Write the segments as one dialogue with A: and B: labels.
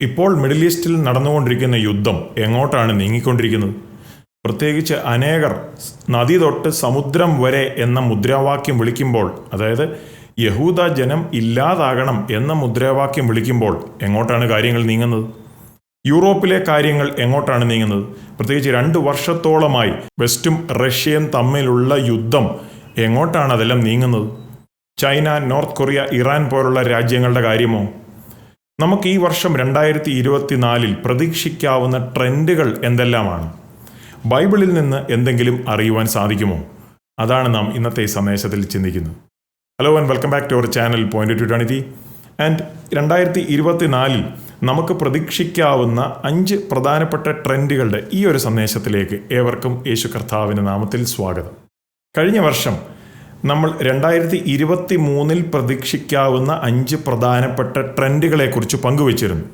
A: ഇപ്പോൾ മിഡിൽ ഈസ്റ്റിൽ നടന്നുകൊണ്ടിരിക്കുന്ന യുദ്ധം എങ്ങോട്ടാണ് നീങ്ങിക്കൊണ്ടിരിക്കുന്നത്? പ്രത്യേകിച്ച് അനേകർ നദി തൊട്ട് സമുദ്രം വരെ എന്ന മുദ്രാവാക്യം വിളിക്കുമ്പോൾ അതായത് യഹൂദ ജനം ഇല്ലാതാകണം എന്ന മുദ്രാവാക്യം വിളിക്കുമ്പോൾ എങ്ങോട്ടാണ് കാര്യങ്ങൾ നീങ്ങുന്നത്? യൂറോപ്പിലെ കാര്യങ്ങൾ എങ്ങോട്ടാണ് നീങ്ങുന്നത്? പ്രത്യേകിച്ച് രണ്ട് വർഷത്തോളമായി വെസ്റ്റും റഷ്യയും തമ്മിലുള്ള യുദ്ധം എങ്ങോട്ടാണ് അതെല്ലാം നീങ്ങുന്നത്? ചൈന നോർത്ത് കൊറിയ ഇറാൻ പോലുള്ള രാജ്യങ്ങളുടെ കാര്യമോ? നമുക്ക് ഈ വർഷം രണ്ടായിരത്തി ഇരുപത്തിനാലിൽ പ്രതീക്ഷിക്കാവുന്ന ട്രെൻഡുകൾ എന്തെല്ലാമാണ്? ബൈബിളിൽ നിന്ന് എന്തെങ്കിലും അറിയുവാൻ സാധിക്കുമോ? അതാണ് നാം ഇന്നത്തെ സന്ദേശത്തിൽ ചിന്തിക്കുന്നത്. Hello and welcome back to our channel point two and രണ്ടായിരത്തി ഇരുപത്തിനാലിൽ നമുക്ക് പ്രതീക്ഷിക്കാവുന്ന അഞ്ച് പ്രധാനപ്പെട്ട ട്രെൻഡുകളുടെ ഈ ഒരു സന്ദേശത്തിലേക്ക് ഏവർക്കും യേശു കർത്താവിന്റെ നാമത്തിൽ സ്വാഗതം. കഴിഞ്ഞ വർഷം നമ്മൾ രണ്ടായിരത്തി ഇരുപത്തി മൂന്നിൽ പ്രതീക്ഷിക്കാവുന്ന അഞ്ച് പ്രധാനപ്പെട്ട ട്രെൻഡുകളെക്കുറിച്ച് പങ്കുവച്ചിരുന്നു.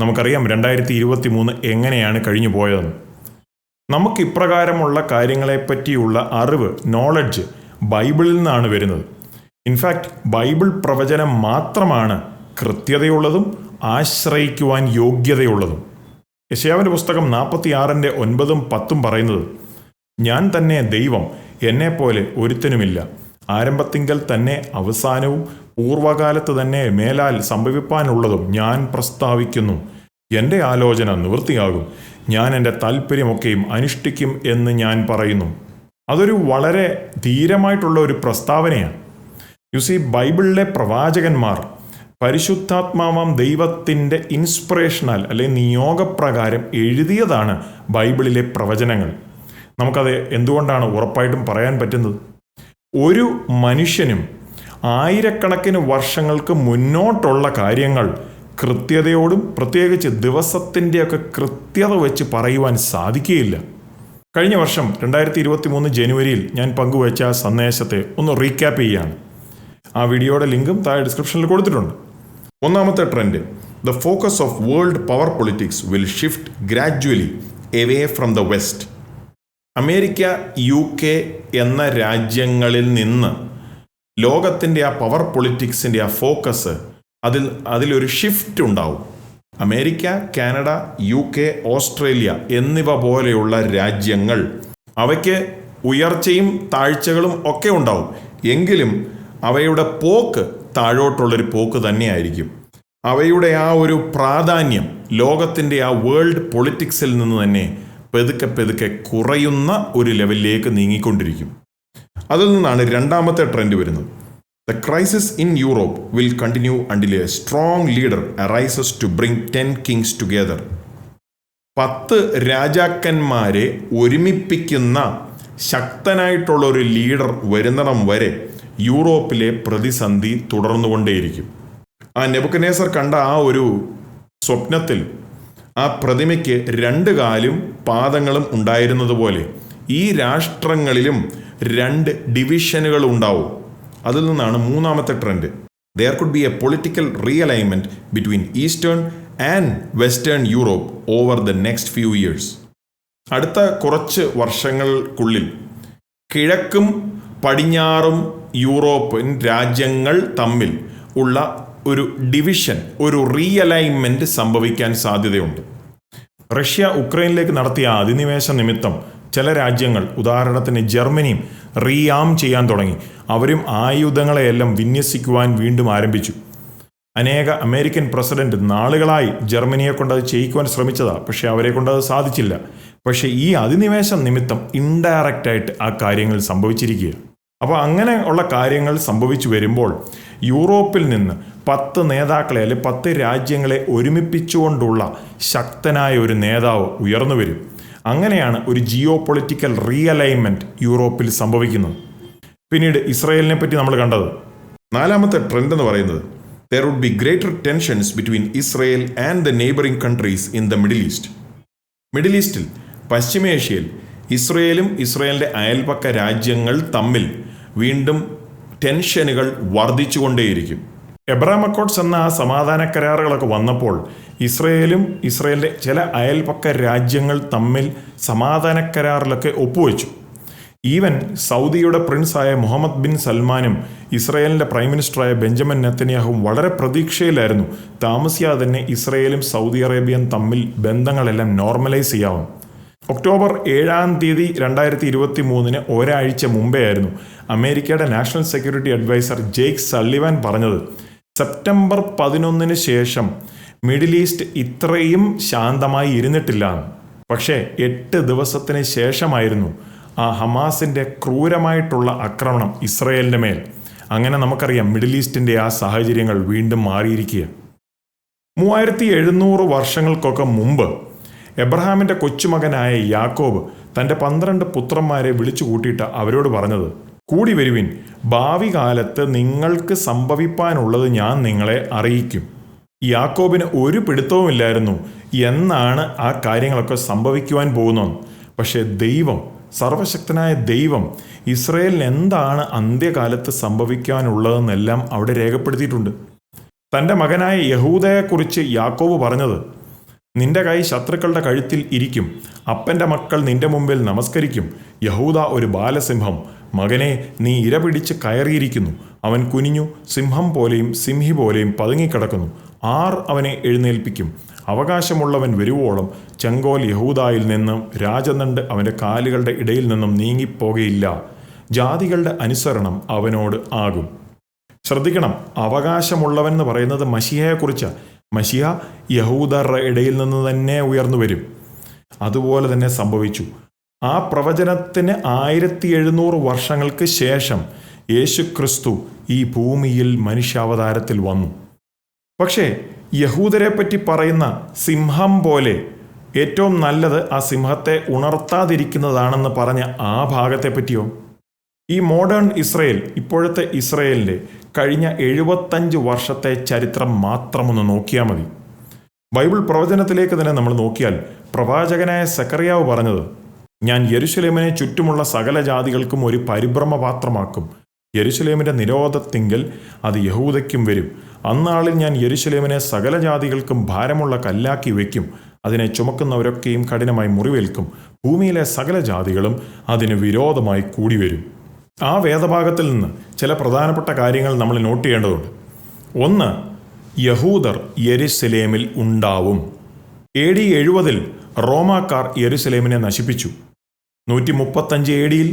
A: നമുക്കറിയാം രണ്ടായിരത്തി ഇരുപത്തി മൂന്ന് എങ്ങനെയാണ് കഴിഞ്ഞു പോയതെന്ന്. നമുക്ക് ഇപ്രകാരമുള്ള കാര്യങ്ങളെപ്പറ്റിയുള്ള അറിവ് നോളജ് ബൈബിളിൽ നിന്നാണ് വരുന്നത്. ഇൻഫാക്റ്റ് ബൈബിൾ പ്രവചനം മാത്രമാണ് കൃത്യതയുള്ളതും ആശ്രയിക്കുവാൻ യോഗ്യതയുള്ളതും. യശയാവിന്റെ പുസ്തകം നാൽപ്പത്തി ആറിന്റെ ഒൻപതും പത്തും പറയുന്നത് ഞാൻ തന്നെ ദൈവം എന്നെപ്പോലെ ഒരുത്തനുമില്ല. ആരംഭത്തിങ്കൽ തന്നെ അവസാനവും പൂർവകാലത്ത് തന്നെ മേലാൽ സംഭവിപ്പാനുള്ളതും ഞാൻ പ്രസ്താവിക്കുന്നു. എന്റെ ആലോചന നിവൃത്തിയാകും. ഞാൻ എന്റെ താല്പര്യമൊക്കെയും അനുഷ്ഠിക്കും എന്ന് ഞാൻ പറയുന്നു. അതൊരു വളരെ ധീരമായിട്ടുള്ള ഒരു പ്രസ്താവനയാണ്. യു സി ബൈബിളിലെ പ്രവാചകന്മാർ പരിശുദ്ധാത്മാവാം ദൈവത്തിന്റെ ഇൻസ്പിറേഷനാൽ അല്ലെങ്കിൽ നിയോഗപ്രകാരം എഴുതിയതാണ് ബൈബിളിലെ പ്രവചനങ്ങൾ. നമുക്കത് എന്തുകൊണ്ടാണ് ഉറപ്പായിട്ടും പറയാൻ പറ്റുന്നത്? ഒരു മനുഷ്യനും ആയിരക്കണക്കിന് വർഷങ്ങൾക്ക് മുന്നോട്ടുള്ള കാര്യങ്ങൾ കൃത്യതയോടും പ്രത്യേകിച്ച് ദിവസത്തിന്റെയൊക്കെ കൃത്യത വെച്ച് പറയുവാൻ സാധിക്കുകയില്ല. കഴിഞ്ഞ വർഷം രണ്ടായിരത്തി ഇരുപത്തി മൂന്ന് ജനുവരിയിൽ ഞാൻ പങ്കുവച്ച സന്ദേശത്തെ ഒന്ന് റീക്യാപ്പ് ചെയ്യുകയാണ് ആ വീഡിയോയുടെ ലിങ്കും താഴെ ഡിസ്ക്രിപ്ഷനിൽ കൊടുത്തിട്ടുണ്ട്. ഒന്നാമത്തെ trend the focus of world power politics will shift gradually away from the west. America U K എന്ന രാജ്യങ്ങളിൽ നിന്ന് ലോകത്തിന്റെ ആ പവർ പൊളിറ്റിക്സിന്റെ ആ ഫോക്കസ് അതിൽ അതിലൊരു ഷിഫ്റ്റ് ഉണ്ടാവും. America Canada U K Australia എന്നിവ പോലെയുള്ള രാജ്യങ്ങൾ അവയ്ക്ക് ഉയർച്ചയും താഴ്ചകളും ഒക്കെ ഉണ്ടാവും. എങ്കിലും അവയുടെ പോക്ക് താഴോട്ടുള്ളൊരു പോക്ക് തന്നെയായിരിക്കും. അവയുടെ ആ ഒരു പ്രാധാന്യം ലോകത്തിന്റെ ആ വേൾഡ് പൊളിറ്റിക്സിൽ നിന്ന് തന്നെ പെതുക്കെ പെതുക്കെ കുറയുന്ന ഒരു ലെവലിലേക്ക് നീങ്ങിക്കൊണ്ടിരിക്കും. അതിൽ നിന്നാണ് രണ്ടാമത്തെ ട്രെൻഡ് വരുന്നത്. The crisis in Europe will continue until a strong leader arises to bring ten kings together പത്ത് രാജാക്കന്മാരെ ഒരുമിപ്പിക്കുന്ന ശക്തനായിട്ടുള്ള ഒരു ലീഡർ വരുന്നിടം വരെ യൂറോപ്പിലെ പ്രതിസന്ധി തുടർന്നുകൊണ്ടേയിരിക്കും. ആ നെബുക്കനേസർ കണ്ട ആ ഒരു സ്വപ്നത്തിൽ ആ പ്രതിമയ്ക്ക് രണ്ട് കാലും പാദങ്ങളും ഉണ്ടായിരുന്നതുപോലെ ഈ രാഷ്ട്രങ്ങളിലും രണ്ട് ഡിവിഷനുകൾ ഉണ്ടാവും. അതിൽ നിന്നാണ് മൂന്നാമത്തെ trend. There could be a political realignment between eastern and western Europe over the next few years അടുത്ത കുറച്ച് വർഷങ്ങൾക്കുള്ളിൽ കിഴക്കും പടിഞ്ഞാറും യൂറോപ്യൻ രാജ്യങ്ങൾ തമ്മിൽ ഉള്ള ഒരു ഡിവിഷൻ ഒരു റീഅലൈൻമെന്റ് സംഭവിക്കാൻ സാധ്യതയുണ്ട്. റഷ്യ ഉക്രൈനിലേക്ക് നടത്തിയ അധിനിവേശ നിമിത്തം ചില രാജ്യങ്ങൾ ഉദാഹരണത്തിന് ജർമ്മനിയും റീയാം ചെയ്യാൻ തുടങ്ങി. അവരും ആയുധങ്ങളെയെല്ലാം വിന്യസിക്കുവാൻ വീണ്ടും ആരംഭിച്ചു. അനേക അമേരിക്കൻ പ്രസിഡന്റ് നാളുകളായി ജർമ്മനിയെ കൊണ്ട് അത് ചെയ്യിക്കുവാൻ ശ്രമിച്ചതാ പക്ഷേ അവരെ കൊണ്ട് അത് സാധിച്ചില്ല. പക്ഷേ ഈ അധിനിവേശം നിമിത്തം ഇൻഡയറക്റ്റായിട്ട് ആ കാര്യങ്ങൾ സംഭവിച്ചിരിക്കുകയാണ്. അപ്പോൾ അങ്ങനെ ഉള്ള കാര്യങ്ങൾ സംഭവിച്ചു വരുമ്പോൾ യൂറോപ്പിൽ നിന്ന് പത്ത് നേതാക്കളെ അല്ലെ പത്ത് രാജ്യങ്ങളെ ഒരുമിപ്പിച്ചുകൊണ്ടുള്ള ശക്തനായ ഒരു നേതാവ് ഉയർന്നു വരും. അങ്ങനെയാണ് ഒരു ജിയോ പൊളിറ്റിക്കൽ റീഅലൈൻമെന്റ് യൂറോപ്പിൽ സംഭവിക്കുന്നത്. പിന്നീട് ഇസ്രയേലിനെ പറ്റി നമ്മൾ കണ്ടത്. നാലാമത്തെ ട്രെൻഡ് എന്ന് പറയുന്നത് there would be greater tensions between Israel and the neighbouring countries in the Middle East Middle ഈസ്റ്റിൽ പശ്ചിമേഷ്യയിൽ ഇസ്രയേലും ഇസ്രയേലിന്റെ അയൽപക്ക രാജ്യങ്ങൾ തമ്മിൽ വീണ്ടും ടെൻഷനുകൾ വർദ്ധിച്ചുകൊണ്ടേയിരിക്കും. എബ്രാം അക്കോട്ട്സ് എന്ന ആ സമാധാന കരാറുകളൊക്കെ വന്നപ്പോൾ ഇസ്രയേലും ഇസ്രയേലിന്റെ ചില അയൽപക്ക രാജ്യങ്ങൾ തമ്മിൽ സമാധാന കരാറിലൊക്കെ ഒപ്പുവെച്ചു. ഈവൻ സൗദിയുടെ പ്രിൻസായ മുഹമ്മദ് ബിൻ സൽമാനും ഇസ്രയേലിന്റെ പ്രൈം മിനിസ്റ്ററായ ബെഞ്ചമിൻ നെത്തന്യാഹുവും വളരെ പ്രതീക്ഷയിലായിരുന്നു താമസിയാതെ തന്നെ ഇസ്രയേലും സൗദി അറേബ്യയും തമ്മിൽ ബന്ധങ്ങളെല്ലാം നോർമലൈസ് ചെയ്യാവും. ഒക്ടോബർ ഏഴാം തീയതി രണ്ടായിരത്തി ഇരുപത്തി മൂന്നിന് ഒരാഴ്ച മുമ്പേ ആയിരുന്നു അമേരിക്കയുടെ national security adviser Jake Sullivan പറഞ്ഞത്. സെപ്റ്റംബർ പതിനൊന്നിന് ശേഷം മിഡിൽ ഈസ്റ്റ് ഇത്രയും ശാന്തമായി ഇരുന്നിട്ടില്ല. പക്ഷേ എട്ട് ദിവസത്തിന് ശേഷമായിരുന്നു ആ ഹമാസിന്റെ ക്രൂരമായിട്ടുള്ള ആക്രമണം ഇസ്രയേലിന്റെ മേൽ. അങ്ങനെ നമുക്കറിയാം മിഡിൽ ഈസ്റ്റിന്റെ ആ സാഹചര്യങ്ങൾ വീണ്ടും മാറിയിരിക്കുക മൂവായിരത്തി എഴുന്നൂറ് വർഷങ്ങൾക്കൊക്കെ മുമ്പ് എബ്രഹാമിന്റെ കൊച്ചുമകനായ യാക്കോബ് തന്റെ പന്ത്രണ്ട് പുത്രന്മാരെ വിളിച്ചു കൂട്ടിയിട്ട് അവരോട് പറഞ്ഞത് കൂടി വരുവിൻ ഭാവി കാലത്ത് നിങ്ങൾക്ക് സംഭവിപ്പാനുള്ളത് ഞാൻ നിങ്ങളെ അറിയിക്കും. യാക്കോബിന് ഒരു പിടുത്തവുമില്ലായിരുന്നു എന്നാണ് ആ കാര്യങ്ങളൊക്കെ സംഭവിക്കുവാൻ പോകുന്നത്. പക്ഷേ ദൈവം സർവശക്തനായ ദൈവം ഇസ്രയേലിന് എന്താണ് അന്ത്യകാലത്ത് സംഭവിക്കാനുള്ളതെന്നെല്ലാം അവിടെ രേഖപ്പെടുത്തിയിട്ടുണ്ട്. തന്റെ മകനായ യഹൂദയെക്കുറിച്ച് യാക്കോബ് പറഞ്ഞത് നിന്റെ കൈ ശത്രുക്കളുടെ കഴുത്തിൽ ഇരിക്കും. അപ്പന്റെ മക്കൾ നിന്റെ മുമ്പിൽ നമസ്കരിക്കും. യഹൂദ ഒരു ബാലസിംഹം. മകനെ നീ ഇര പിടിച്ച് കയറിയിരിക്കുന്നു. അവൻ കുനിഞ്ഞു സിംഹം പോലെയും സിംഹി പോലെയും പതുങ്ങിക്കിടക്കുന്നു. ആർ അവനെ എഴുന്നേൽപ്പിക്കും. അവകാശമുള്ളവൻ വരുവോളം ചെങ്കോൽ യഹൂദായിൽ നിന്നും രാജനണ്ട് അവന്റെ കാലുകളുടെ ഇടയിൽ നിന്നും നീങ്ങിപ്പോകയില്ല. ജാതികളുടെ അനുസരണം അവനോട് ആകും. ശ്രദ്ധിക്കണം അവകാശമുള്ളവൻ എന്ന് പറയുന്നത് മഷിഹയെക്കുറിച്ച് മഷിഹ യഹൂദരുടെ ഇടയിൽ നിന്ന് തന്നെ ഉയർന്നു വരും. അതുപോലെ തന്നെ സംഭവിച്ചു. ആ പ്രവചനത്തിന് ആയിരത്തി എഴുന്നൂറ് വർഷങ്ങൾക്ക് ശേഷം യേശു ക്രിസ്തു ഈ ഭൂമിയിൽ മനുഷ്യാവതാരത്തിൽ വന്നു. പക്ഷേ യഹൂദരെ പറ്റി പറയുന്ന സിംഹം പോലെ ഏറ്റവും നല്ലത് ആ സിംഹത്തെ ഉണർത്താതിരിക്കുന്നതാണെന്ന് പറഞ്ഞ ആ ഭാഗത്തെ പറ്റിയോ ഈ മോഡേൺ ഇസ്രയേൽ ഇപ്പോഴത്തെ ഇസ്രയേലിന്റെ കഴിഞ്ഞ എഴുപത്തഞ്ച് വർഷത്തെ ചരിത്രം മാത്രമൊന്ന് നോക്കിയാൽ മതി. ബൈബിൾ പ്രവചനത്തിലേക്ക് തന്നെ നമ്മൾ നോക്കിയാൽ പ്രവാചകനായ സക്കറിയാവ് പറഞ്ഞത് ഞാൻ യെരുശലേമിനെ ചുറ്റുമുള്ള സകല ജാതികൾക്കും ഒരു പരിഭ്രമപാത്രമാക്കും. പാത്രമാക്കും യെരുശലേമിന്റെ നിരോധത്തിങ്കൽ അത് യഹൂദയ്ക്കും വരും. അന്നാളിൽ ഞാൻ യെരുശലേമിനെ സകല ജാതികൾക്കും ഭാരമുള്ള കല്ലാക്കി വയ്ക്കും അതിനെ ചുമക്കുന്നവരൊക്കെയും കഠിനമായി മുറിവേൽക്കും. ഭൂമിയിലെ സകല ജാതികളും അതിന് വിരോധമായി കൂടി വരും ആ വേദഭാഗത്തിൽ നിന്ന് ചില പ്രധാനപ്പെട്ട കാര്യങ്ങൾ നമ്മൾ നോട്ട് ചെയ്യേണ്ടതുണ്ട്. ഒന്ന് യഹൂദർ യെരുസലേമിൽ ഉണ്ടാവും. എ ഡി എഴുപതിൽ റോമാക്കാർ യെരുസലേമിനെ നശിപ്പിച്ചു. നൂറ്റി മുപ്പത്തഞ്ച് എ ഡിയിൽ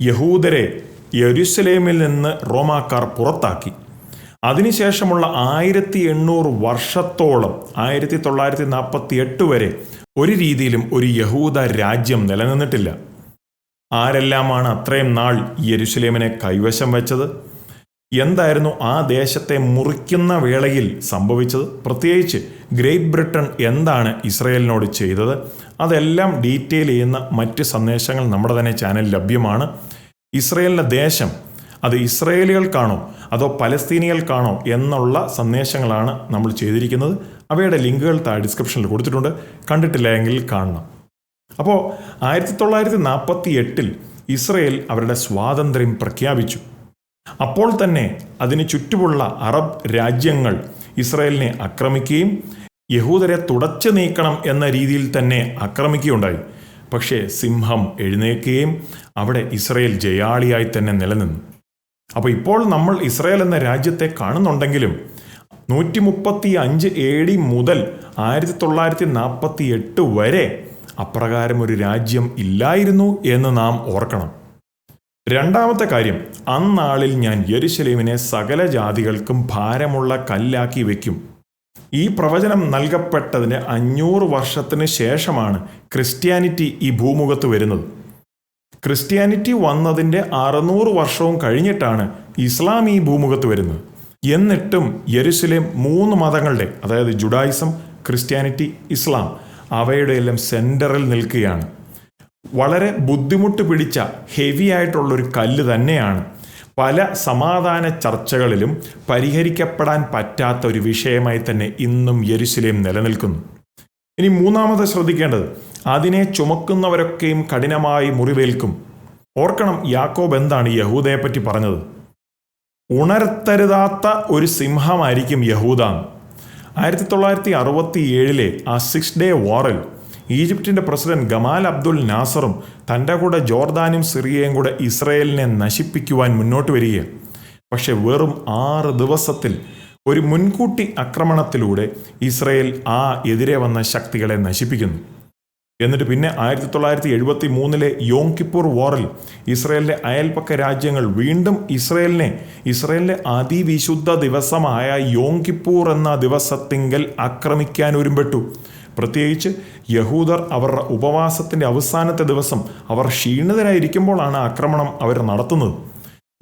A: യഹൂദരെ യെരുസലേമിൽ നിന്ന് റോമാക്കാർ പുറത്താക്കി. അതിനുശേഷമുള്ള ആയിരത്തി എണ്ണൂറ് വർഷത്തോളം ആയിരത്തി തൊള്ളായിരത്തി നാൽപ്പത്തി എട്ട് വരെ ഒരു രീതിയിലും ഒരു യഹൂദ രാജ്യം നിലനിന്നിട്ടില്ല. ആരെല്ലാമാണ് അത്രയും നാൾ യെരുസലേമിനെ കൈവശം വെച്ചത്? എന്തായിരുന്നു ആ ദേശത്തെ മുറിക്കുന്ന വേളയിൽ സംഭവിച്ചത്? പ്രത്യേകിച്ച് ഗ്രേറ്റ് ബ്രിട്ടൻ എന്താണ് ഇസ്രയേലിനോട് ചെയ്തത്? അതെല്ലാം ഡീറ്റെയിൽ ചെയ്യുന്ന മറ്റ് സന്ദേശങ്ങൾ നമ്മുടെ തന്നെ ചാനൽ ലഭ്യമാണ്. ഇസ്രയേലിന്റെ ദേശം അത് ഇസ്രയേലികൾക്കാണോ അതോ പലസ്തീനികൾക്കാണോ എന്നുള്ള സന്ദേശങ്ങളാണ് നമ്മൾ ചെയ്തിരിക്കുന്നത്. അവയുടെ ലിങ്കുകൾ താഴെ ഡിസ്ക്രിപ്ഷനിൽ കൊടുത്തിട്ടുണ്ട്. കണ്ടിട്ടില്ല എങ്കിൽ കാണണം. അപ്പോൾ ആയിരത്തി തൊള്ളായിരത്തി നാൽപ്പത്തി എട്ടിൽ ഇസ്രയേൽ അവരുടെ സ്വാതന്ത്ര്യം പ്രഖ്യാപിച്ചു. അപ്പോൾ തന്നെ അതിന് ചുറ്റുമുള്ള അറബ് രാജ്യങ്ങൾ ഇസ്രായേലിനെ ആക്രമിക്കുകയും യഹൂദരെ തുടച്ചു നീക്കണം എന്ന രീതിയിൽ തന്നെ ആക്രമിക്കുകയുണ്ടായി. പക്ഷേ സിംഹം എഴുന്നേൽക്കുകയും അവിടെ ഇസ്രയേൽ ജയാളിയായി തന്നെ നിലനിന്നു. അപ്പോൾ ഇപ്പോൾ നമ്മൾ ഇസ്രയേൽ എന്ന രാജ്യത്തെ കാണുന്നുണ്ടെങ്കിലും നൂറ്റി മുപ്പത്തി അഞ്ച് എ ഡി മുതൽ ആയിരത്തി തൊള്ളായിരത്തി നാൽപ്പത്തി എട്ട് വരെ അപ്രകാരം ഒരു രാജ്യം ഇല്ലായിരുന്നു എന്ന് നാം ഓർക്കണം. രണ്ടാമത്തെ കാര്യം അന്നാളിൽ ഞാൻ യെരുശലേമിനെ സകല ജാതികൾക്കും ഭാരമുള്ള കല്ലാക്കി വയ്ക്കും ഈ പ്രവചനം നൽകപ്പെട്ടതിന് അഞ്ഞൂറ് വർഷത്തിന് ശേഷമാണ് ക്രിസ്ത്യാനിറ്റി ഈ ഭൂമുഖത്ത് വരുന്നത്. ക്രിസ്ത്യാനിറ്റി വന്നതിന്റെ അറുന്നൂറ് വർഷവും കഴിഞ്ഞിട്ടാണ് ഇസ്ലാം ഈ ഭൂമുഖത്ത് വരുന്നത്. എന്നിട്ടും യെരുസലേം മൂന്ന് മതങ്ങളുടെ അതായത് ജുഡായിസം ക്രിസ്ത്യാനിറ്റി ഇസ്ലാം അവയുടെ എല്ലാം സെന്ററിൽ നിൽക്കുകയാണ്. വളരെ ബുദ്ധിമുട്ട് പിടിച്ച ഹെവി ആയിട്ടുള്ളൊരു കല്ല് തന്നെയാണ്. പല സമാധാന ചർച്ചകളിലും പരിഹരിക്കപ്പെടാൻ പറ്റാത്ത ഒരു വിഷയമായി തന്നെ ഇന്നും യെരുസലേം നിലനിൽക്കുന്നു. ഇനി മൂന്നാമത് ശ്രദ്ധിക്കേണ്ടത് അതിനെ ചുമക്കുന്നവരൊക്കെയും കഠിനമായി മുറിവേൽക്കും. ഓർക്കണം യാക്കോബ് എന്താണ് യഹൂദയെ പറ്റി പറഞ്ഞത്? ഉണർത്തരുതാത്ത ഒരു സിംഹമായിരിക്കും യഹൂദ ആയിരത്തി തൊള്ളായിരത്തി അറുപത്തി ഏഴിലെ ആ സിക്സ് ഡേ വാറിൽ ഈജിപ്തിന്റെ പ്രസിഡന്റ് ഗമാൽ അബ്ദുൽ നാസറും തന്റെ കൂടെ ജോർദാനും സിറിയയും കൂടെ ഇസ്രയേലിനെ നശിപ്പിക്കുവാൻ മുന്നോട്ട് വരികയാണ്. പക്ഷെ വെറും ആറ് ദിവസത്തിൽ ഒരു മുൻകൂട്ടി ആക്രമണത്തിലൂടെ ഇസ്രയേൽ ആ എതിരെ വന്ന ശക്തികളെ നശിപ്പിക്കുന്നു. എന്നിട്ട് പിന്നെ ആയിരത്തി തൊള്ളായിരത്തി എഴുപത്തി മൂന്നിലെ യോം കിപ്പൂർ വാറിൽ ഇസ്രയേലിലെ അയൽപക്ക രാജ്യങ്ങൾ വീണ്ടും ഇസ്രയേലിനെ ഇസ്രയേലിലെ അതിവിശുദ്ധ ദിവസമായ യോം കിപ്പൂർ എന്ന ദിവസത്തിങ്കൽ ആക്രമിക്കാൻ ഒരുമ്പെട്ടു. പ്രത്യേകിച്ച് യഹൂദർ അവരുടെ ഉപവാസത്തിന്റെ അവസാനത്തെ ദിവസം അവർ ക്ഷീണിതരായിരിക്കുമ്പോഴാണ് ആക്രമണം അവർ നടത്തുന്നത്.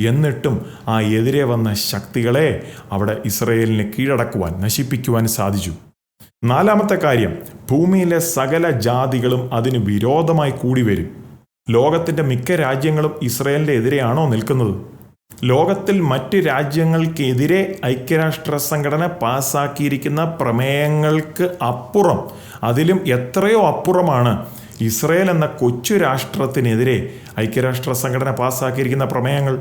A: എന്നിട്ടും ആ എതിരെ വന്ന ശക്തികളെ അവിടെ ഇസ്രയേലിനെ കീഴടക്കുവാൻ നശിപ്പിക്കുവാൻ സാധിച്ചു. നാലാമത്തെ കാര്യം ഭൂമിയിലെ സകല ജാതികളും അതിന് വിരോധമായി കൂടി വരും ലോകത്തിന്റെ മിക്ക രാജ്യങ്ങളും ഇസ്രയേലിന്റെ എതിരെയാണോ നിൽക്കുന്നത്? ലോകത്തിൽ മറ്റ് രാജ്യങ്ങൾക്കെതിരെ ഐക്യരാഷ്ട്ര സംഘടന പാസാക്കിയിരിക്കുന്ന പ്രമേയങ്ങൾക്ക് അപ്പുറം അതിലും എത്രയോ അപ്പുറമാണ് ഇസ്രയേൽ എന്ന കൊച്ചു രാഷ്ട്രത്തിനെതിരെ ഐക്യരാഷ്ട്ര സംഘടന പാസാക്കിയിരിക്കുന്ന പ്രമേയങ്ങൾ.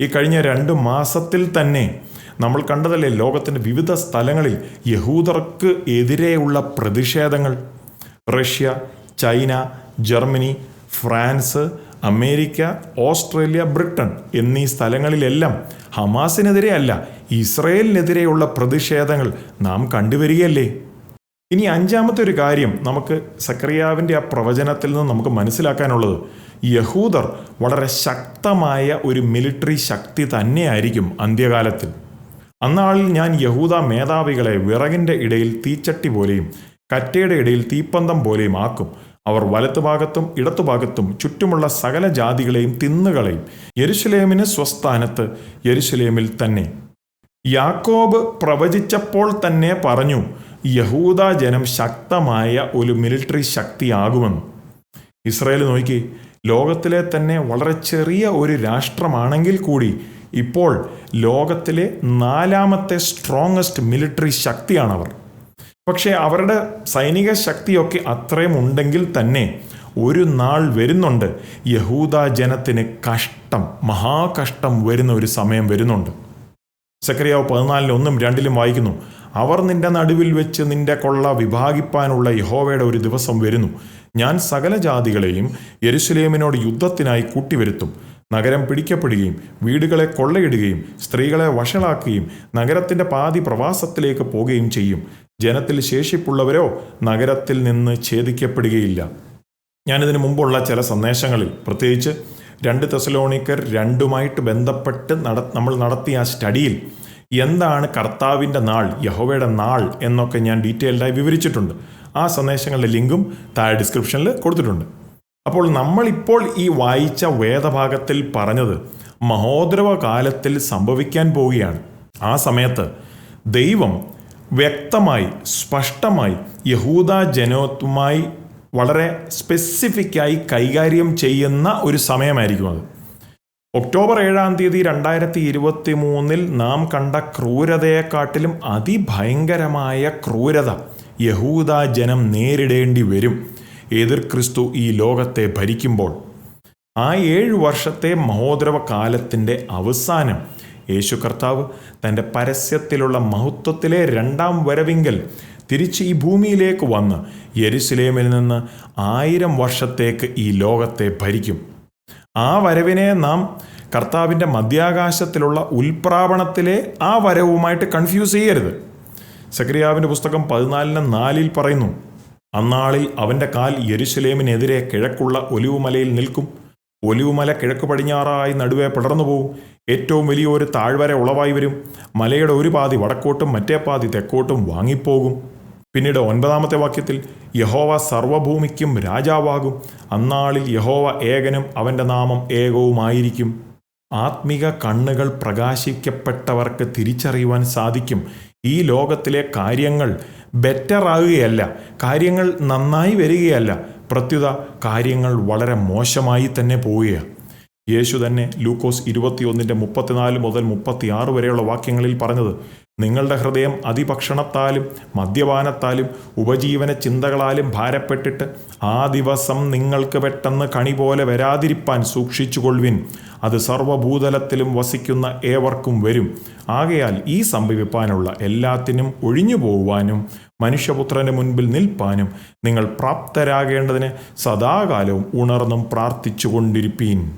A: ഈ കഴിഞ്ഞ രണ്ട് മാസത്തിൽ തന്നെ നമ്മൾ കണ്ടതല്ലേ ലോകത്തിന്റെ വിവിധ സ്ഥലങ്ങളിൽ യഹൂദർക്ക് എതിരെയുള്ള പ്രതിഷേധങ്ങൾ. Russia China Germany France America Australia Britain എന്നീ സ്ഥലങ്ങളിലെല്ലാം ഹമാസിനെതിരെ അല്ല ഇസ്രയേലിനെതിരെയുള്ള പ്രതിഷേധങ്ങൾ നാം കണ്ടുവരികയല്ലേ? ഇനി അഞ്ചാമത്തെ ഒരു കാര്യം നമുക്ക് സക്രിയാവിന്റെ ആ പ്രവചനത്തിൽ നിന്ന് നമുക്ക് മനസ്സിലാക്കാനുള്ളത്. യഹൂദർ വളരെ ശക്തമായ ഒരു മിലിറ്ററി ശക്തി തന്നെയായിരിക്കും അന്ത്യകാലത്തിൽ. അന്നാളിൽ ഞാൻ യഹൂദ മേധാവികളെ വിറകിന്റെ ഇടയിൽ തീച്ചട്ടി പോലെയും കറ്റയുടെ ഇടയിൽ തീപ്പന്തം പോലെയും ആക്കും. അവർ വലത്തുഭാഗത്തും ഇടത്തുഭാഗത്തും ചുറ്റുമുള്ള സകല ജാതികളെയും തിന്നുകളെയും യെരുശലേമിന് സ്വസ്ഥാനത്ത് യെരുശലേമിൽ തന്നെ. യാക്കോബ് പ്രവചിച്ചപ്പോൾ തന്നെ പറഞ്ഞു യഹൂദ ജനം ശക്തമായ ഒരു മിലിറ്ററി ശക്തിയാകുമെന്ന്. ഇസ്രായേൽ നോക്കി ലോകത്തിലെ തന്നെ വളരെ ചെറിയ ഒരു രാഷ്ട്രമാണെങ്കിൽ കൂടി ഇപ്പോൾ ലോകത്തിലെ നാലാമത്തെ സ്ട്രോങ്ങസ്റ്റ് മിലിറ്ററി ശക്തിയാണവർ. പക്ഷേ അവരുടെ സൈനിക ശക്തിയൊക്കെ അത്രയും ഉണ്ടെങ്കിൽ തന്നെ ഒരു നാൾ വരുന്നുണ്ട്. യഹൂദ ജനത്തിന് കഷ്ടം മഹാകഷ്ടം വരുന്ന ഒരു സമയം വരുന്നുണ്ട്. സക്രിയാവ് പതിനാലിന് ഒന്നും രണ്ടിലും വായിക്കുന്നു അവർ നിന്റെ നടുവിൽ വെച്ച് നിന്റെ കൊള്ള വിഭാഗിപ്പാനുള്ള യഹോവയുടെ ഒരു ദിവസം വരുന്നു. ഞാൻ സകല ജാതികളെയും യെരുസലേമിനോട് യുദ്ധത്തിനായി കൂട്ടിവരുത്തും. നഗരം പിടിക്കപ്പെടുകയും വീടുകളെ കൊള്ളയിടുകയും സ്ത്രീകളെ വഷളാക്കുകയും നഗരത്തിന്റെ പാതി പ്രവാസത്തിലേക്ക് പോവുകയും ചെയ്യും. ജനത്തിൽ ശേഷിപ്പുള്ളവരോ നഗരത്തിൽ നിന്ന് ഛേദിക്കപ്പെടുകയില്ല. ഞാനിതിനു മുമ്പുള്ള ചില സന്ദേശങ്ങളിൽ പ്രത്യേകിച്ച് രണ്ട് തെസലോണിക്കർ രണ്ടുമായിട്ട് ബന്ധപ്പെട്ട് നട നമ്മൾ നടത്തിയ ആ സ്റ്റഡിയിൽ എന്താണ് കർത്താവിന്റെ നാൾ യഹോവയുടെ നാൾ എന്നൊക്കെ ഞാൻ ഡീറ്റെയിൽഡായി വിവരിച്ചിട്ടുണ്ട്. ആ സന്ദേശങ്ങളുടെ ലിങ്കും താഴെ ഡിസ്ക്രിപ്ഷനിൽ കൊടുത്തിട്ടുണ്ട്. അപ്പോൾ നമ്മളിപ്പോൾ ഈ വായിച്ച വേദഭാഗത്തിൽ പറഞ്ഞത് മഹോദ്രവ കാലത്തിൽ സംഭവിക്കാൻ പോവുകയാണ്. ആ സമയത്ത് ദൈവം വ്യക്തമായി സ്പഷ്ടമായി യഹൂദ ജനോത്വമായി വളരെ സ്പെസിഫിക്കായി കൈകാര്യം ചെയ്യുന്ന ഒരു സമയമായിരിക്കും അത്. ഒക്ടോബർ ഏഴാം തീയതി രണ്ടായിരത്തി ഇരുപത്തി മൂന്നിൽ നാം കണ്ട ക്രൂരതയെക്കാട്ടിലും അതിഭയങ്കരമായ ക്രൂരത യഹൂദ ജനം നേരിടേണ്ടി വരും എതിർ ക്രിസ്തു ഈ ലോകത്തെ ഭരിക്കുമ്പോൾ. ആ ഏഴ് വർഷത്തെ മഹോദ്രവ കാലത്തിന്റെ അവസാനം യേശു കർത്താവ് തന്റെ പരസ്യത്തിലുള്ള മഹത്വത്തിലെ രണ്ടാം വരവിങ്കൽ തിരിച്ച് ഈ ഭൂമിയിലേക്ക് വന്ന് യെരുസലേമിൽ നിന്ന് ആയിരം വർഷത്തേക്ക് ഈ ലോകത്തെ ഭരിക്കും. ആ വരവിനെ നാം കർത്താവിന്റെ മധ്യാകാശത്തിലുള്ള ഉൽപ്രാവണത്തിലെ ആ വരവുമായിട്ട് കൺഫ്യൂസ് ചെയ്യരുത്. സക്രിയാവിന്റെ പുസ്തകം പതിനാലിന് നാലിൽ പറയുന്നു അന്നാളിൽ അവന്റെ കാൽ യരുസലേമിനെതിരെ കിഴക്കുള്ള ഒലിവുമലയിൽ നിൽക്കും. ഒലിവുമല കിഴക്ക് പടിഞ്ഞാറായി നടുവെ പടർന്നു പോവും. ഏറ്റവും വലിയ ഒരു താഴ്വര ഉളവായി വരും. മലയുടെ ഒരു പാതി വടക്കോട്ടും മറ്റേ പാതി തെക്കോട്ടും വാങ്ങിപ്പോകും. പിന്നീട് ഒൻപതാമത്തെ വാക്യത്തിൽ യഹോവ സർവഭൂമിക്കും രാജാവാകും. അന്നാളിൽ യഹോവ ഏകനും അവന്റെ നാമം ഏകവുമായിരിക്കും. ആത്മിക കണ്ണുകൾ പ്രകാശിക്കപ്പെട്ടവർക്ക് തിരിച്ചറിയുവാൻ സാധിക്കും. ഈ ലോകത്തിലെ കാര്യങ്ങൾ ബെറ്റർ ആകുകയല്ല കാര്യങ്ങൾ നന്നായി വരികയല്ല. പ്രത്യുത കാര്യങ്ങൾ വളരെ മോശമായി തന്നെ പോവുകയാണ്. യേശു തന്നെ ലൂക്കോസ് ഇരുപത്തിയൊന്നിന്റെ മുപ്പത്തിനാല് മുതൽ മുപ്പത്തിയാറ് വരെയുള്ള വാക്യങ്ങളിൽ പറഞ്ഞത് നിങ്ങളുടെ ഹൃദയം അതിഭക്ഷണത്താലും മദ്യപാനത്താലും ഉപജീവന ചിന്തകളാലും ഭാരപ്പെട്ടിട്ട് ആ ദിവസം നിങ്ങൾക്ക് പെട്ടെന്ന് കണി പോലെ വരാതിരിപ്പാൻ സൂക്ഷിച്ചുകൊള്ളുവിൻ. അത് സർവഭൂതലത്തിലും വസിക്കുന്ന ഏവർക്കും വരും. ആകയാൽ ഈ സംഭവിപ്പാനുള്ള എല്ലാത്തിനും ഒഴിഞ്ഞു പോകുവാനും മനുഷ്യപുത്രന്റെ മുൻപിൽ നിൽപ്പാനും നിങ്ങൾ പ്രാപ്തരാകേണ്ടതിന് സദാകാലവും ഉണർന്നും പ്രാർത്ഥിച്ചുകൊണ്ടിരിപ്പീൻ.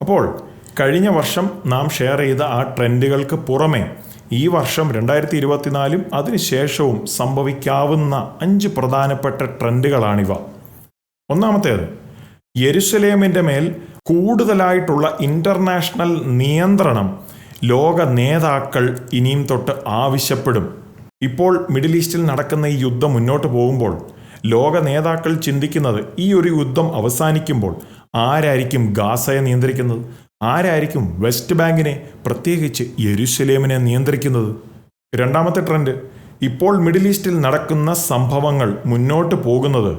A: അപ്പോൾ കഴിഞ്ഞ വർഷം നാം ഷെയർ ചെയ്ത ആ ട്രെൻഡുകൾക്ക് പുറമെ ഈ വർഷം രണ്ടായിരത്തി ഇരുപത്തിനാലും അതിനുശേഷവും സംഭവിക്കാവുന്ന അഞ്ച് പ്രധാനപ്പെട്ട ട്രെൻഡുകളാണിവ. ഒന്നാമത്തേത് യെരുസലേമിന്റെ മേൽ കൂടുതലായിട്ടുള്ള ഇന്റർനാഷണൽ നിയന്ത്രണം ലോക നേതാക്കൾ ഇനിയും തൊട്ട് ആവശ്യപ്പെടും. ഇപ്പോൾ മിഡിൽ ഈസ്റ്റിൽ നടക്കുന്ന ഈ യുദ്ധം മുന്നോട്ട് പോകുമ്പോൾ ലോക നേതാക്കൾ ചിന്തിക്കുന്നത് ഈ ഒരു യുദ്ധം അവസാനിക്കുമ്പോൾ ആരായിരിക്കും ഗാസയെ നിയന്ത്രിക്കുന്നത്? ആരായിരിക്കും വെസ്റ്റ് ബാങ്കിനെ പ്രത്യേകിച്ച് യെരുസലേമിനെ നിയന്ത്രിക്കുന്നത്? രണ്ടാമത്തെ ട്രെൻഡ് ഇപ്പോൾ മിഡിൽ ഈസ്റ്റിൽ നടക്കുന്ന സംഭവങ്ങൾ മുന്നോട്ട് പോകുന്നത്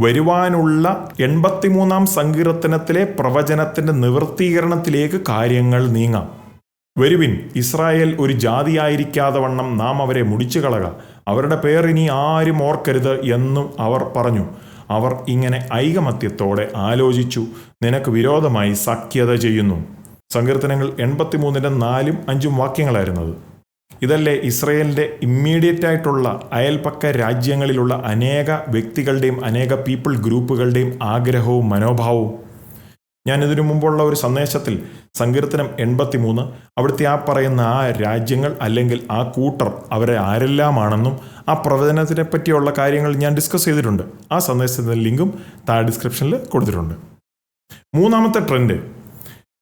A: വരുവാനുള്ള എൺപത്തിമൂന്നാം സങ്കീർത്തനത്തിലെ പ്രവചനത്തിന്റെ നിവൃത്തീകരണത്തിലേക്ക് കാര്യങ്ങൾ നീങ്ങാം. വരുവിൻ ഇസ്രായേൽ ഒരു ജാതിയായിരിക്കാതെ വണ്ണം നാം അവരെ മുടിച്ചു കളക. അവരുടെ പേർ ഇനി ആരും ഓർക്കരുത് എന്നും അവർ പറഞ്ഞു. അവർ ഇങ്ങനെ ഐകമത്യത്തോടെ ആലോചിച്ചു. നിനക്ക് വിരോധമായി സഖ്യത ചെയ്യുന്നു. സങ്കീർത്തനങ്ങൾ എൺപത്തിമൂന്നിന്റെ നാലും അഞ്ചും വാക്യങ്ങളായിരുന്നത്. ഇതല്ലേ ഇസ്രയേലിന്റെ ഇമ്മീഡിയറ്റ് ആയിട്ടുള്ള അയൽപക്ക രാജ്യങ്ങളിലുള്ള അനേക വ്യക്തികളുടെയും അനേക പീപ്പിൾ ഗ്രൂപ്പുകളുടെയും ആഗ്രഹവും മനോഭാവവും. ഞാൻ ഇതിനു മുമ്പുള്ള ഒരു സന്ദേശത്തിൽ സങ്കീർത്തനം എൺപത്തിമൂന്ന് അവിടുത്തെ ആ പറയുന്ന ആ രാജ്യങ്ങൾ അല്ലെങ്കിൽ ആ കൂട്ടർ അവരെ ആരെല്ലാമാണെന്നും ആ പ്രവചനത്തിനെ പറ്റിയുള്ള കാര്യങ്ങൾ ഞാൻ ഡിസ്കസ് ചെയ്തിട്ടുണ്ട്. ആ സന്ദേശത്തിന്റെ ലിങ്കും താഴെ ഡിസ്ക്രിപ്ഷനിൽ കൊടുത്തിട്ടുണ്ട്. മൂന്നാമത്തെ ട്രെൻഡ്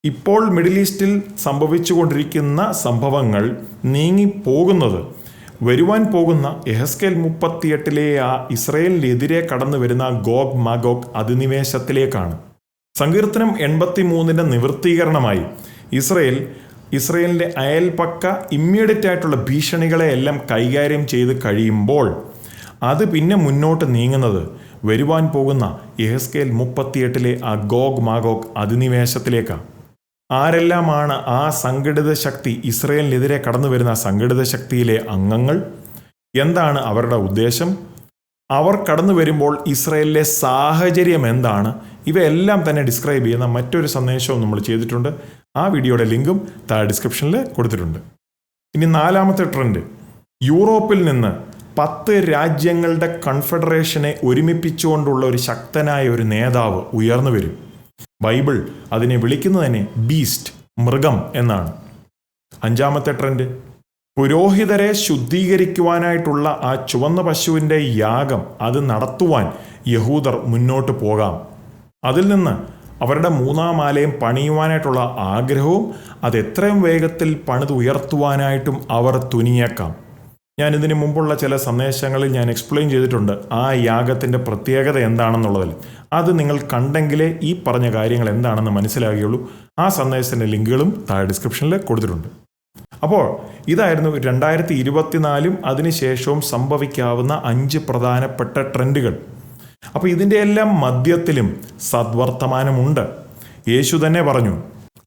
A: ഇപ്പോൾ മിഡിൽ ഈസ്റ്റിൽ സംഭവിച്ചുകൊണ്ടിരിക്കുന്ന സംഭവങ്ങൾ നീങ്ങിപ്പോകുന്നത്. വരുവാൻ പോകുന്ന എഹസ്കേൽ മുപ്പത്തിയെട്ടിലെ ആ ഇസ്രയേലിനെതിരെ കടന്നു വരുന്ന ഗോഗ് മാഗോഗ് അധിനിവേശത്തിലേക്കാണ്. സങ്കീർത്തനം എൺപത്തി മൂന്നിന്റെ നിവൃത്തീകരണമായി ഇസ്രയേൽ ഇസ്രയേലിന്റെ അയൽപക്ക ഇമ്മീഡിയറ്റ് ആയിട്ടുള്ള ഭീഷണികളെ എല്ലാം കൈകാര്യം ചെയ്ത് കഴിയുമ്പോൾ അത് പിന്നെ മുന്നോട്ട് നീങ്ങുന്നത് വരുവാൻ പോകുന്ന എഹസ്കേൽ മുപ്പത്തിയെട്ടിലെ ആ ഗോഗ് മാഗോഗ് അധിനിവേശത്തിലേക്കാണ് ആരെല്ലാമാണ് ആ സംഘടിത ശക്തി ഇസ്രയേലിനെതിരെ കടന്നു വരുന്ന സംഘടിത ശക്തിയിലെ അംഗങ്ങൾ? എന്താണ് അവരുടെ ഉദ്ദേശം? അവർ കടന്നു വരുമ്പോൾ ഇസ്രയേലിലെ സാഹചര്യം എന്താണ്? ഇവയെല്ലാം തന്നെ ഡിസ്ക്രൈബ് ചെയ്യുന്ന മറ്റൊരു സന്ദേശവും നമ്മൾ ചെയ്തിട്ടുണ്ട്. ആ വീഡിയോയുടെ ലിങ്കും താഴെ ഡിസ്ക്രിപ്ഷനിൽ കൊടുത്തിട്ടുണ്ട്. ഇനി നാലാമത്തെ ട്രെൻഡ്. യൂറോപ്പിൽ നിന്ന് പത്ത് രാജ്യങ്ങളുടെ കൺഫെഡറേഷനെ ഒരുമിപ്പിച്ചുകൊണ്ടുള്ള ഒരു ശക്തനായ ഒരു നേതാവ് ഉയർന്നു വരും. ബൈബിൾ അതിനെ വിളിക്കുന്നതന്നെ ബീസ്റ്റ് മൃഗം എന്നാണ്. അഞ്ചാമത്തെ ട്രെൻഡ്. പുരോഹിതരെ ശുദ്ധീകരിക്കുവാനായിട്ടുള്ള ആ ചുവന്ന പശുവിന്റെ യാഗം അത് നടത്തുവാൻ യഹൂദർ മുന്നോട്ട് പോകാം. അതിൽ നിന്ന് അവരുടെ മൂന്നാം ആലയം പണിയുവാനായിട്ടുള്ള ആഗ്രഹവും അത് എത്രയും വേഗത്തിൽ പണിത് ഉയർത്തുവാനായിട്ടും അവർ തുനിയേക്കാം. ഞാൻ ഇതിന് മുമ്പുള്ള ചില സന്ദേശങ്ങളിൽ ഞാൻ എക്സ്പ്ലെയിൻ ചെയ്തിട്ടുണ്ട് ആ യാഗത്തിന്റെ പ്രത്യേകത എന്താണെന്നുള്ളതിൽ. അത് നിങ്ങൾ കണ്ടെങ്കിലേ ഈ പറഞ്ഞ കാര്യങ്ങൾ എന്താണെന്ന് മനസ്സിലാകുകയുള്ളൂ. ആ സന്ദേശത്തിന്റെ ലിങ്കുകളും താഴെ ഡിസ്ക്രിപ്ഷനിൽ കൊടുത്തിട്ടുണ്ട്. അപ്പോൾ ഇതായിരുന്നു രണ്ടായിരത്തി ഇരുപത്തിനാലും അതിനുശേഷവും സംഭവിക്കാവുന്ന അഞ്ച് പ്രധാനപ്പെട്ട ട്രെൻഡുകൾ. അപ്പോൾ ഇതിന്റെ എല്ലാം മധ്യത്തിലും സദ്വർത്തമാനമുണ്ട്. യേശു തന്നെ പറഞ്ഞു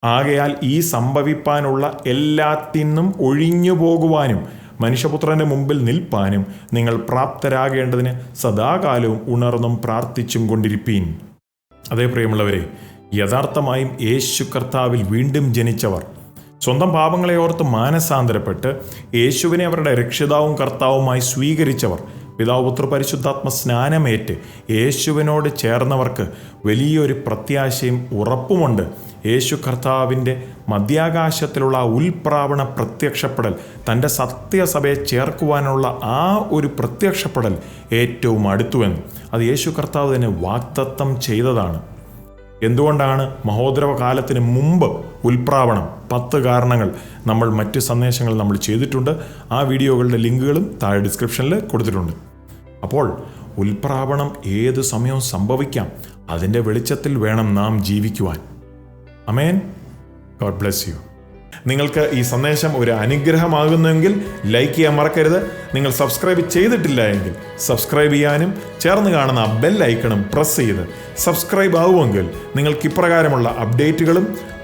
A: ആകയാൽ ഈ സംഭവിപ്പാനുള്ള എല്ലാത്തിനും ഒഴിഞ്ഞു പോകുവാനും മനുഷ്യപുത്രന്റെ മുമ്പിൽ നിൽപ്പാനും നിങ്ങൾ പ്രാപ്തരാകേണ്ടതിന് സദാകാലവും ഉണർന്നും പ്രാർത്ഥിച്ചും കൊണ്ടിരിപ്പീൻ. അതേ പ്രിയമുള്ളവരെ യഥാർത്ഥമായും യേശു കർത്താവിൽ വീണ്ടും ജനിച്ചവർ സ്വന്തം പാപങ്ങളെ ഓർത്ത് മാനസാന്തരപ്പെട്ട് യേശുവിനെ അവരുടെ രക്ഷിതാവും കർത്താവുമായി സ്വീകരിച്ചവർ. പിതാവ് പുത്ര പരിശുദ്ധാത്മ സ്നാനമേറ്റ് യേശുവിനോട് ചേർന്നവർക്ക് വലിയൊരു പ്രത്യാശയും ഉറപ്പുമുണ്ട്. യേശു കർത്താവിന്റെ മധ്യാകാശത്തിലുള്ള ഉൽപ്രാവണ പ്രത്യക്ഷപ്പെടൽ തന്റെ സത്യസഭയെ ചേർക്കുവാനുള്ള ആ ഒരു പ്രത്യക്ഷപ്പെടൽ ഏറ്റവും അടുത്തുവെന്ന് അത് യേശു കർത്താവ് തന്നെ വാക്തത്വം ചെയ്തതാണ്. എന്തുകൊണ്ടാണ് മഹോദരവ കാലത്തിന് മുമ്പ് ഉൽപ്രാവണം? പത്ത് കാരണങ്ങൾ നമ്മൾ മറ്റ് സന്ദേശങ്ങൾ നമ്മൾ ചെയ്തിട്ടുണ്ട്. ആ വീഡിയോകളുടെ ലിങ്കുകളും താഴെ ഡിസ്ക്രിപ്ഷനിൽ കൊടുത്തിട്ടുണ്ട്. അപ്പോൾ ഉൽപ്രാവണം ഏത് സമയവും സംഭവിക്കാം. അതിന്റെ വെളിച്ചത്തിൽ വേണം നാം ജീവിക്കുവാൻ. Amen God bless you. നിങ്ങൾക്ക് ഈ സന്ദേശം ഒരു അനുഗ്രഹമാകുന്നെങ്കിൽ ലൈക്ക് ചെയ്യാൻ മറക്കരുത്. നിങ്ങൾ സബ്സ്ക്രൈബ് ചെയ്തിട്ടില്ല എങ്കിൽ സബ്സ്ക്രൈബ് ചെയ്യാനും ചേർന്ന് കാണുന്ന ബെൽ ഐക്കണും പ്രസ് ചെയ്ത് സബ്സ്ക്രൈബ് ആവുമെങ്കിൽ നിങ്ങൾക്ക് ഇപ്രകാരമുള്ള അപ്ഡേറ്റുകളും